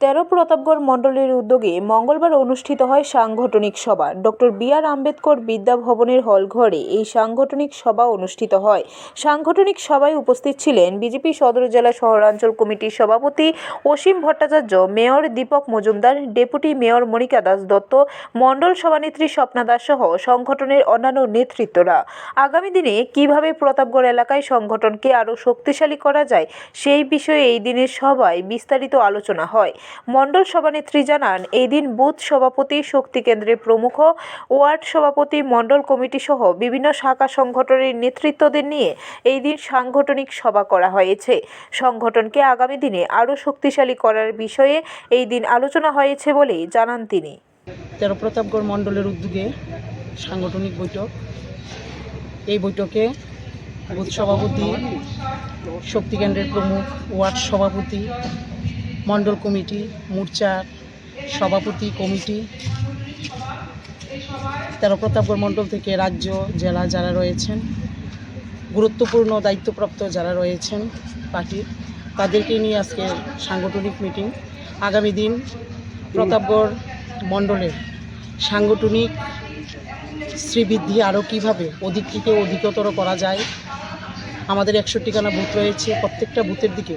তেরো প্রতাপগড় মণ্ডলের উদ্যোগে মঙ্গলবার অনুষ্ঠিত হয় সাংগঠনিক সভা। ডক্টর বি আর আম্বেদকর বিদ্যা ভবনের হলঘরে এই সাংগঠনিক সভা অনুষ্ঠিত হয়। সাংগঠনিক সভায় উপস্থিত ছিলেন বিজেপি সদর জেলা শহরাঞ্চল কমিটির সভাপতি Asim Bhattacharya, mayor Dipak Majumdar, deputy mayor Monika Das Dutta, মণ্ডল সভানেত্রী স্বপ্না দাস সহ সংগঠনের অন্যান্য নেতৃত্বরা। আগামী দিনে কীভাবে প্রতাপগড় এলাকায় সংগঠনকে আরও শক্তিশালী করা যায়, সেই বিষয়ে এই দিনের সভায় বিস্তারিত আলোচনা হয়। মণ্ডল সভানেত্রী জানান এই দিন বুথ সভাপতি শক্তি কেন্দ্রের প্রমুখ, ওয়ার্ড সভাপতি মণ্ডল কমিটি সহ বিভিন্ন শাখা সংগঠনের নেতৃত্বদের নিয়ে এই দিন সাংগঠনিক সভা করা হয়েছে। সংগঠনকে আগামী দিনে আরও শক্তিশালী করার বিষয়ে এই দিন আলোচনা হয়েছে বলে জানান তিনি। তেরো প্রতাপগড় মণ্ডলের উদ্যোগে সাংগঠনিক বৈঠক। এই বৈঠকে বুথ সভাপতি, শক্তি কেন্দ্রের প্রমুখ, ওয়ার্ড সভাপতি মণ্ডল কমিটি মোর্চার সভাপতি কমিটি, তেরো প্রতাপগড় মণ্ডল থেকে রাজ্য জেলা যারা রয়েছেন, গুরুত্বপূর্ণ দায়িত্বপ্রাপ্ত যারা রয়েছেন পার্টির, তাদেরকে নিয়ে আজকে সাংগঠনিক মিটিং। আগামী দিন প্রতাপগড় মণ্ডলের সাংগঠনিক শ্রীবৃদ্ধি আরও কীভাবে, অধিক থেকে অধিকতর করা যায়, আমাদের একষট্টিখানা বুথ রয়েছে, প্রত্যেকটা বুথের দিকে